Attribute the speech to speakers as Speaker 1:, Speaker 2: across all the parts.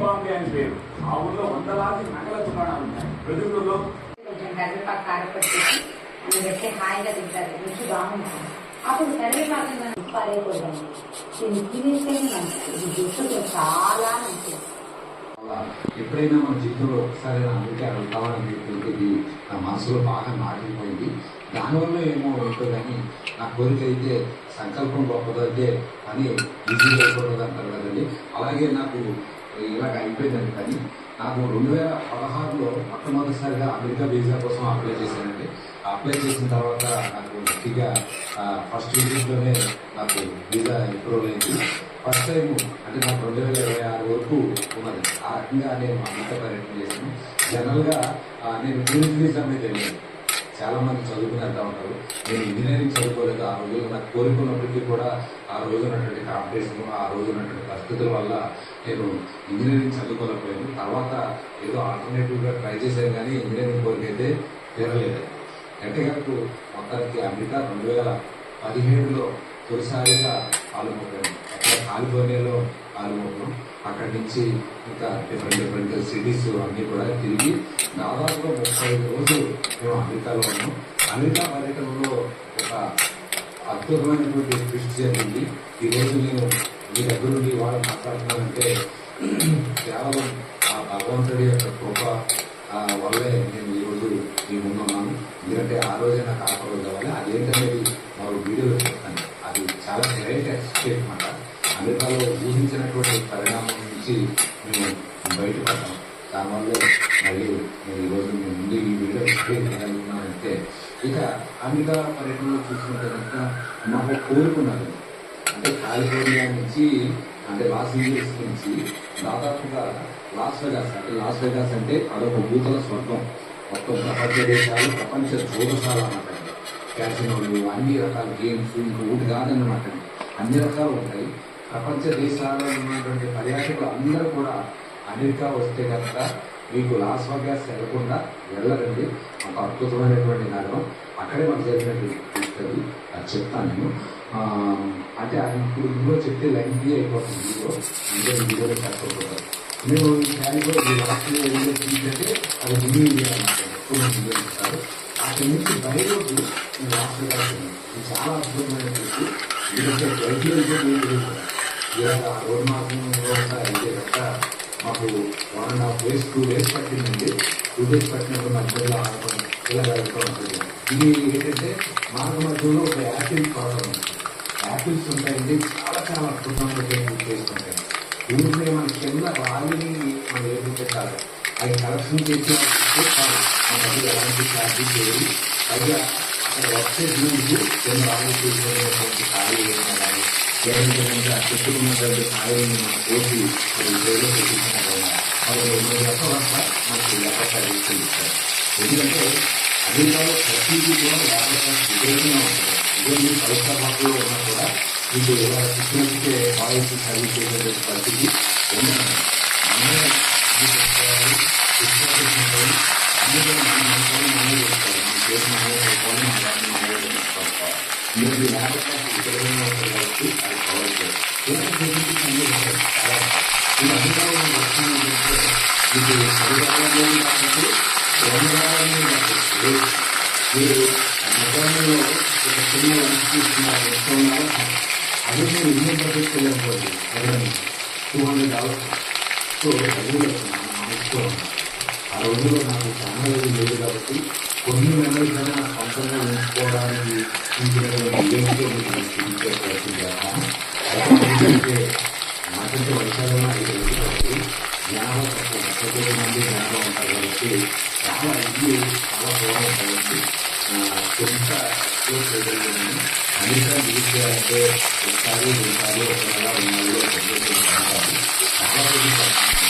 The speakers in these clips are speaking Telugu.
Speaker 1: బాంబే అని పేరు. ఆ ఊళ్ళో వందలాది నగల దుకాణాలు ఉన్నాయి. వెలుగులో
Speaker 2: కరివేపాకు పెట్టి హాయిగా తింటారు రుచి బాగుంటుంది అప్పుడు కరివేపాకు మనం దీన్ని తినేస్తేనే మంచిది ఇది చాలా మంచిది
Speaker 3: ఎప్పుడైనా మన జీవితంలో ఒకసారి నా అందుకే వెళ్తామని ఇది నా మనసులో బాగా నాటిపోయింది. దానివల్ల ఏమో ఏంటో కానీ నా కోరిక అయితే సంకల్పం గొప్పదైతే అని ఈజీగా అయిపోతుంది అంటారు కదండి. అలాగే నాకు ఇలాగ అయిపోయిందండి కానీ నాకు రెండు వేల పదహారులో మొట్టమొదటిసారిగా అమెరికా వీసా కోసం అప్లై చేశానండి. అప్లై చేసిన తర్వాత నాకు లక్కీగా ఫస్ట్ విజిట్లోనే నాకు వీసా ఇంప్రూవ్ అయింది. ఫస్ట్ టైం అంటే నాకు రెండు వేల ఇరవై ఆరు వరకు ఉన్నది. ఆ రకంగా నేను అమెరికా పర్యటన చేశాను. జనరల్గా నేను టూరిస్ట్ వీసా మీద వెళ్ళాను. చాలా మంది చదువుకుని వెళ్తా ఉంటారు నేను ఇంజనీరింగ్ చదువుకోలేదు ఆ రోజు నాకు కోరుకున్నప్పటికీ కూడా ఆ రోజు ఉన్నటువంటి కాంపిటీషన్ ఆ రోజు ఉన్నటువంటి పరిస్థితుల వల్ల నేను ఇంజనీరింగ్ చదువుకోలేకపోయాను. తర్వాత ఏదో ఆల్టర్నేటివ్గా ట్రై చేశాను కానీ ఇంజనీరింగ్ కోరిక అయితే తీరలేదు. అంటే నాకు మొత్తానికి అమెరికా రెండు వేల పదిహేడులో తొలిసారిగా పాల్గొన్నాను అక్కడ కాలిఫోర్నియాలో పాల్గొన్నాం అక్కడి నుంచి ఇంకా డిఫరెంట్ డిఫరెంట్ సిటీస్ అన్నీ కూడా తిరిగి దాదాపుగా ముప్పై ఐదు రోజులు మేము అమెరికాలో ఉన్నాం. అమెరికా పర్యటనలో ఒక అద్భుతమైనటువంటి ట్విస్ట్ జరిగింది. ఈరోజు నేను మీ దగ్గర నుండి వాళ్ళు మాట్లాడుతున్నానంటే కేవలం ఆ భగవంతుడి యొక్క కృప వల్లే నేను ఈరోజు మీ ముందున్నాను ఎందుకంటే ఆ రోజే నాకు ఆఫర్ కావాలి. అదేంటనేది మరో వీడియోలో చెప్తాను. అది చాలా గ్రేట్ ఎక్స్పీరియన్స్ అనమాట అమెరికాలో ఊహించినటువంటి పరిణామం నుంచి మేము బయటపడ్డాం. దానివల్ల మళ్ళీ నేను ఈరోజు మీ ముందు ఈ వీడియో చేయగలుగుతున్నానంటే ఇక అమెరికా పర్యటనలో చూసుకుంటే కనుక మాకు కోరుకున్నాను అంటే కాలిఫోర్నియా నుంచి అంటే లాస్ ఏంజల్స్ నుంచి దాదాపుగా లాస్ వెగాస్ అంటే లాస్ వెగాస్ అంటే అదొక భూతల స్వర్గం. మొత్తం ప్రపంచ దేశాలు ప్రపంచ చూడశాల అన్నమాట క్యాసినోలు అన్ని రకాల గేమ్స్ ఇంకొకటి కాదన్నమాట అన్ని రకాలు ఉంటాయి. ప్రపంచ దేశాలలో ఉన్నటువంటి పర్యాటకులు అందరూ కూడా అమెరికా వస్తే కనుక మీకు లాస్ వెగాస్ వెళ్ళకుండా వెళ్ళరండి. ఒక అద్భుతమైనటువంటి నగరం. అక్కడే మనకు జరిగినట్టు అది చెప్తాను నేను. అంటే ఇప్పుడు ఇందులో చెప్తే లెంగ్తీ అయిపోతుంది ఇందులో ఇందులో ఇందులో చెప్పకపోతారు మేము ఈ క్యాలిఫోర్ ఈ రాష్ట్రంలో ఏదో అది న్యూ ఇండియా అన్నమాట అక్కడి నుంచి బయలుకి ఈ రాష్ట్ర చాలా అద్భుతమైనటువంటి ఎందుకంటే వైద్యులు అయితే రోడ్ మార్గంలో ఉంటా అయితే కనుక మాకు one and half days two days పట్టిందండి టూ డేస్ పట్టినప్పుడు మధ్యలో ఆడుకోవడం ఇలా వెళ్తూ ఇది ఏంటంటే మార్గ మధ్యలో ఒక యాపిల్ ప్రాబ్లం యాపిల్స్ ఉంటాయండి చాలా చాలా అద్భుతంగా టేస్ట్ ఎందుకంటే మన కింద రాలిని మనం ఏది పెట్టాలి అది కలెక్షన్ చేసి ఎలాంటి ఛార్జీ చేయాలి పైగా అక్కడ వెబ్సైట్ నుంచి కింద ఖాళీ ఏమైనా కానీ లేదంటే చెప్పుకున్నటువంటి ఖాళీని మనం కోసి అది వేలో పెట్టించిన అది రెండు రకాలంతా మనకి లేకపోతే ఇస్తారు ఎందుకంటే అమెరికాలో ప్రతిదీ కూడా లేకపోతే విదేశంగా ఉంటుంది ఇదే ఉన్నా కూడా మీకు సర్వీస్ చేసేటువంటి పరిస్థితి మనమే ఇది చేసుకోవాలి శిక్షణ తీసుకుంటారు అన్ని కూడా మన మనసులో మనమే చేసుకోవాలి మన చేసిన మనమే చేసుకోవాలి మన వాటిని మనమే చేసుకోవాలి మీరు లేకపోతే విపరీతంగా ఉంటుంది కాబట్టి అది కవర్ చేయాలి ఇలాంటి ఫెసిలిటీస్ అన్ని ఉంటాయి చాలా ఈ అధికారులు వస్తుంది మీకు పరిపాలన కాబట్టి వందలాలని కాదు మీరు మొత్తంలో ఒక చిన్న తీసుకున్నారు ఎంత ఉన్నారో మీరు ఇండియన్ వెళ్ళకపోతే టూ హండ్రెడ్ డాలర్స్ సో అది మార్చుకోవాలి ఆ రోజుల్లో నాకు చాలా లేదు కాబట్టి కొన్ని మెమరీస్ అయినా నా సొంతంగా ఉంచుకోవడానికి ఉంచినటువంటి ఏమిటో మీకు చూపించే ప్రయత్నం చేస్తాను అయితే నాకంటే వైశాల్యం ఐదు రోజులు కాబట్టి జ్ఞానం మంది జ్ఞానం ఉంటారు కాబట్టి చాలా ఇది చాలా దూరం కొంత అంటే ఒకసారి రెండుసార్లు ఒక నెల రెండు నెలలో చాలా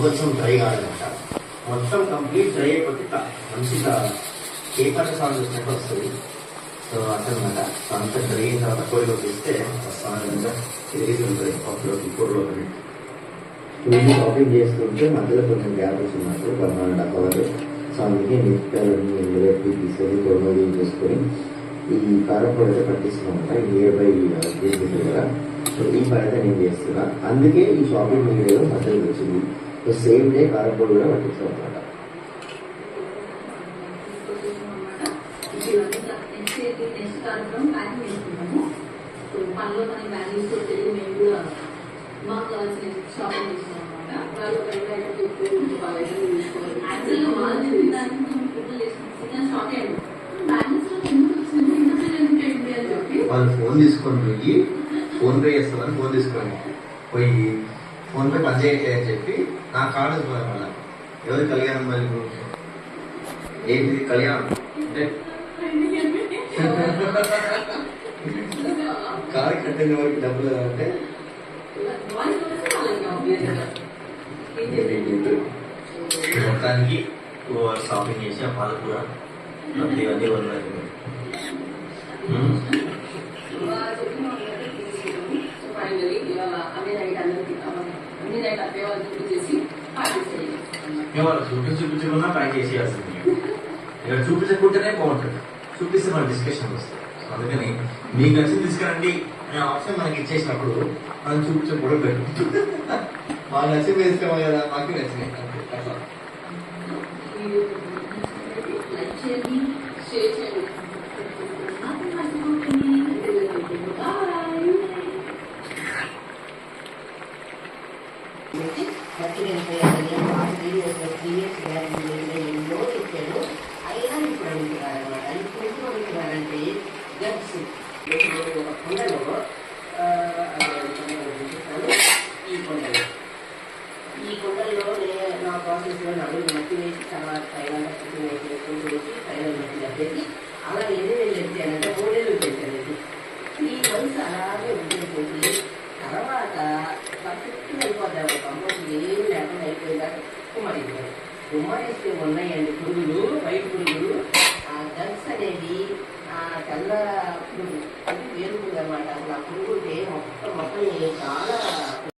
Speaker 4: కొంచెం డ్రై కావాలన్నమాట మొత్తం కంప్లీట్ డ్రై అయిపోతే మంచిగా పేపర్ సాల్వ్ చేసినట్టు వస్తుంది. సో అట్లనమాట సో అంత డ్రై అయిన తర్వాత కోయిలో తీస్తే సాధారణంగా తిరిగి ఉంటుంది పప్పులోకి కూరలోకి ఇది షాపింగ్ చేసుకుంటే మధ్యలో కొంచెం గ్యాప్ వచ్చినట్టు one one and half hour so అందుకే నిత్యాలన్నీ ఎండబెట్టి తీసుకొని తొడవ చేసుకొని ఈ కారం పొడి అయితే పట్టిస్తున్నామంట నియర్ బై దీని uh, కదా. సో ఈ పని అయితే నేను చేస్తున్నా. అందుకే ఈ షాపింగ్ మీడియాలో మధ్యలో వచ్చింది. సో సేమ్ డే కారం పొడి కూడా పట్టిస్తాం అనమాట
Speaker 2: పనిలో మన వాల్యూస్ తెలియ మేము కూడా మాకు కావాల్సిన షాపింగ్ వాళ్ళు
Speaker 4: ఫోన్ తీసుకొని పోయి ఫోన్ పే చేస్తామని ఫోన్ తీసుకొని పోయి ఫోన్ పే పని చేయట్లే అని చెప్పి నా కార్డు ఇవ్వాలి మళ్ళీ. ఎవరి కళ్యాణం మరి ఏంటి కళ్యాణం? అంటే కారు కట్టిన వారికి డబ్బులు అంటే మొత్తానికి టూ అవర్స్ షాపింగ్ చేసి ఆ పాలకూర అదే అదే ఉన్నాయి చూపి చూపించకుండా ప్యాక్ చేసేయాల్సింది. చూపించకుంటేనే బాగుంటుంది. చూపిస్తే మన డిస్కషన్ వస్తుంది. అందుకని మీకు నచ్చింది తీసుకురండి అనే ఆప్షన్ మనకి ఇచ్చేసినప్పుడు మనం చూపించకూడదు పెట్టు మాకు నచ్చింది కదా మాకు నచ్చినాయి అంతే అట్లా
Speaker 2: వీడియో లైక్ చేయండి షేర్ చేయండి నాకు మర్చిపోకండి బాయ్
Speaker 5: ఎన్నో చెప్పాడు అయినా ఇప్పుడు అడుగుతున్నారు అనమాట ఇప్పుడు ఎందుకు అడుగుతున్నారంటే గట్స్ ఒక కొండలో ఆ, అది కొండలో చూపిస్తాను. ఈ కొండలో ఈ కొండల్లో నే- నా ప్రాసెస్లో నడుము మట్టి వేసి తర్వాత పైన మట్టి వేసి వేసుకుంటూ వేసి పైన మట్టి కట్టేసి అలా ఎన్ని వేలు ఎత్తానంటే మూడేళ్ళు పెట్టానండి ఈ వయసు అలాగే ఉండిపోయి తర్వాత పర్ఫెక్ట్ అయిపోద్దాం కంపోజ్ ఏం లేకుండా అయిపోయిందా కుమ్మడిపోయారు కుమ్మరిస్తే ఉన్నాయండి పురుగులు వైట్ పురుగులు ఆ గన్స్ అనేది ఆ తెల్ల పురుగు అది వేరుకుందన్నమాట అసలు ఆ పురుగుంటే మొత్తం మొత్తం చాలా